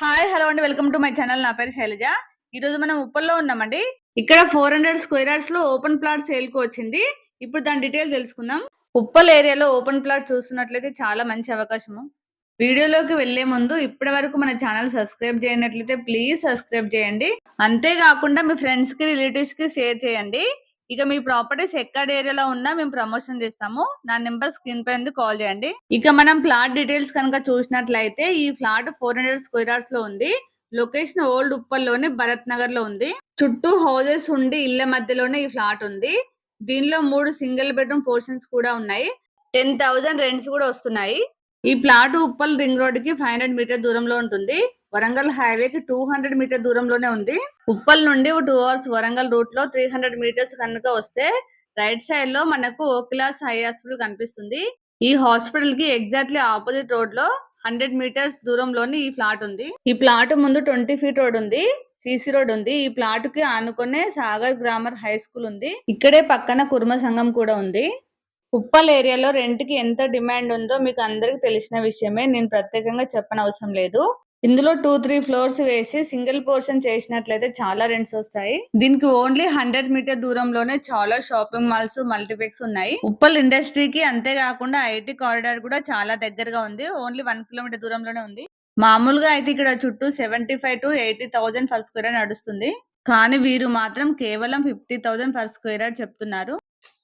Hi hello అండి. Welcome to my channel. నా పేరు శైలజ. ఈ రోజు మనం ఉప్పల్లో ఉన్నామండి. ఇక్కడ ఫోర్ హండ్రెడ్ స్క్వేర్ యార్డ్స్లో ఓపెన్ ప్లాట్ సేల్కు వచ్చింది. ఇప్పుడు దాని డీటెయిల్స్ తెలుసుకుందాం. ఉప్పల్ ఏరియాలో ఓపెన్ ప్లాట్ చూస్తున్నట్లయితే చాలా మంచి అవకాశము. వీడియోలోకి వెళ్ళే ముందు ఇప్పటి వరకు మన ఛానల్ సబ్స్క్రైబ్ చేయనట్లయితే ప్లీజ్ సబ్స్క్రైబ్ చేయండి. అంతేకాకుండా మీ ఫ్రెండ్స్కి రిలేటివ్స్కి షేర్ చేయండి. ఇక మీ ప్రాపర్టీస్ ఎక్కడ ఏరియాలో ఉన్నా మేము ప్రమోషన్ చేస్తాము. నా నెంబర్ స్క్రీన్ పై ఉంది కాల్ చేయండి. ఇక మనం ఫ్లాట్ డీటెయిల్స్ కనుక చూసినట్లయితే ఈ ఫ్లాట్ ఫోర్ హండ్రెడ్ స్క్వేర్ యార్డ్స్లో ఉంది. లొకేషన్ ఓల్డ్ ఉప్పల్లోనే భరత్ నగర్లో ఉంది. చుట్టూ హౌజెస్ ఉండి ఇళ్ళ మధ్యలోనే ఈ ఫ్లాట్ ఉంది. దీనిలో మూడు సింగిల్ బెడ్రూమ్ పోర్షన్స్ కూడా ఉన్నాయి. టెన్ థౌసండ్ రెంట్స్ కూడా వస్తున్నాయి. ఈ ప్లాట్ ఉప్పల్ రింగ్ రోడ్కి ఫైవ్ హండ్రెడ్ మీటర్ దూరంలో ఉంటుంది. వరంగల్ హైవే కి టూ హండ్రెడ్ మీటర్ దూరంలోనే ఉంది. ఉప్పల్ నుండి టూ అవర్స్ వరంగల్ రూట్లో త్రీ హండ్రెడ్ మీటర్స్ కనుక వస్తే రైట్ సైడ్లో మనకు ఓకిలాస్ హై హాస్పిటల్ కనిపిస్తుంది. ఈ హాస్పిటల్కి ఎగ్జాక్ట్లీ ఆపోజిట్ రోడ్లో హండ్రెడ్ మీటర్స్ దూరంలోనే ఈ ఫ్లాట్ ఉంది. ఈ ప్లాట్ ముందు ట్వంటీ ఫీట్ రోడ్ ఉంది. సిసి రోడ్ ఉంది. ఈ ప్లాట్కి ఆనుకునే సాగర్ గ్రామర్ హై స్కూల్ ఉంది. ఇక్కడే పక్కన కుర్మ సంఘం కూడా ఉంది. ఉప్పల్ ఏరియాలో రెంట్కి ఎంత డిమాండ్ ఉందో మీకు అందరికి తెలిసిన విషయమే. నేను ప్రత్యేకంగా చెప్పనవసరం లేదు. ఇందులో టూ త్రీ ఫ్లోర్స్ వేసి సింగిల్ పోర్షన్ చేసినట్లయితే చాలా రెంట్స్ వస్తాయి. దీనికి ఓన్లీ హండ్రెడ్ మీటర్ దూరంలోనే చాలా షాపింగ్ మాల్స్ మల్టీప్లెక్స్ ఉన్నాయి. ఉప్పల్ ఇండస్ట్రీకి అంతేకాకుండా ఐటీ కారిడార్ కూడా చాలా దగ్గరగా ఉంది. ఓన్లీ వన్ కిలోమీటర్ దూరంలోనే ఉంది. మామూలుగా అయితే ఇక్కడ చుట్టూ seventy five to eighty thousand for square నడుస్తుంది. కానీ వీరు మాత్రం కేవలం fifty thousand per square yard చెప్తున్నారు.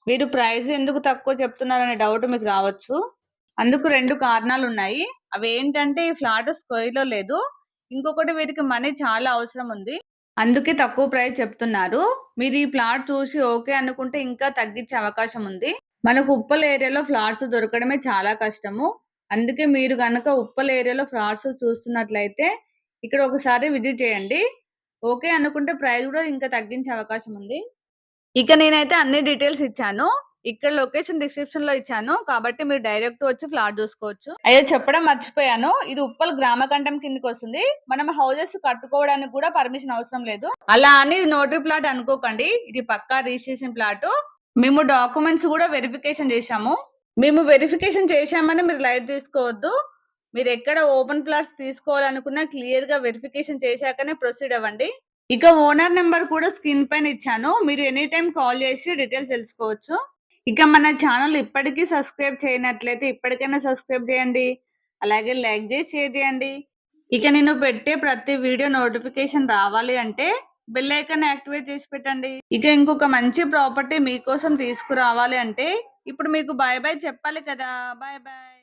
వీరు ప్రైస్ ఎందుకు తక్కువ చెప్తున్నారు అనే డౌట్ మీకు రావచ్చు. అందుకు రెండు కారణాలు ఉన్నాయి అవి ఏంటంటే ఈ ఫ్లాట్ స్క్వేర్లో లేదు. ఇంకొకటి వీరికి మనీ చాలా అవసరం ఉంది. అందుకే తక్కువ ప్రైస్ చెప్తున్నారు. మీరు ఈ ప్లాట్ చూసి ఓకే అనుకుంటే ఇంకా తగ్గించే అవకాశం ఉంది. మనకు ఉప్పల్ ఏరియాలో ఫ్లాట్స్ దొరకడమే చాలా కష్టము. అందుకే మీరు కనుక ఉప్పల్ ఏరియాలో ఫ్లాట్స్ చూస్తున్నట్లయితే ఇక్కడ ఒకసారి విజిట్ చేయండి. ఓకే అనుకుంటే ప్రైస్ కూడా ఇంకా తగ్గించే అవకాశం ఉంది. ఇక నేనైతే అన్ని డీటెయిల్స్ ఇచ్చాను. ఇక్కడ లొకేషన్ డిస్క్రిప్షన్లో ఇచ్చాను. కాబట్టి మీరు డైరెక్ట్ వచ్చి ఫ్లాట్ చూసుకోవచ్చు. అయ్యో చెప్పడం మర్చిపోయాను. ఇది ఉప్పల్ గ్రామ కంఠం కిందకి వస్తుంది. మనం హౌసెస్ కట్టుకోవడానికి కూడా పర్మిషన్ అవసరం లేదు. అలా అని ఇది నోటరీ ప్లాట్ అనుకోకండి. ఇది పక్కా రిజిస్ట్రేషన్ ప్లాట్. మేము డాక్యుమెంట్స్ కూడా వెరిఫికేషన్ చేశాము. మేము వెరిఫికేషన్ చేశామని మీరు లైట్ తీసుకోవద్దు. మీరు ఎక్కడ ఓపెన్ ప్లాట్స్ తీసుకోవాలనుకున్నా క్లియర్గా వెరిఫికేషన్ చేశాకనే ప్రొసీడ్ అవ్వండి. ఇక ఓనర్ నెంబర్ కూడా స్క్రీన్ పైన ఇచ్చాను. మీరు ఎనీ టైం కాల్ చేసి డీటెయిల్స్ తెలుసుకోవచ్చు. ఇక మన ఛానల్ ఇప్పటికీ సబ్స్క్రైబ్ చేయనట్లయితే ఇప్పటికైనా సబ్స్క్రైబ్ చేయండి. అలాగే లైక్ చేసి షేర్ చేయండి. ఇక నేను పెట్టే ప్రతి వీడియో నోటిఫికేషన్ రావాలి అంటే బెల్ ఐకాన్ యాక్టివేట్ చేసి పెట్టండి. ఇక ఇంకొక మంచి ప్రాపర్టీ మీకోసం తీసుకురావాలి అంటే ఇప్పుడు మీకు బాయ్ బాయ్ చెప్పాలి కదా. Bye bye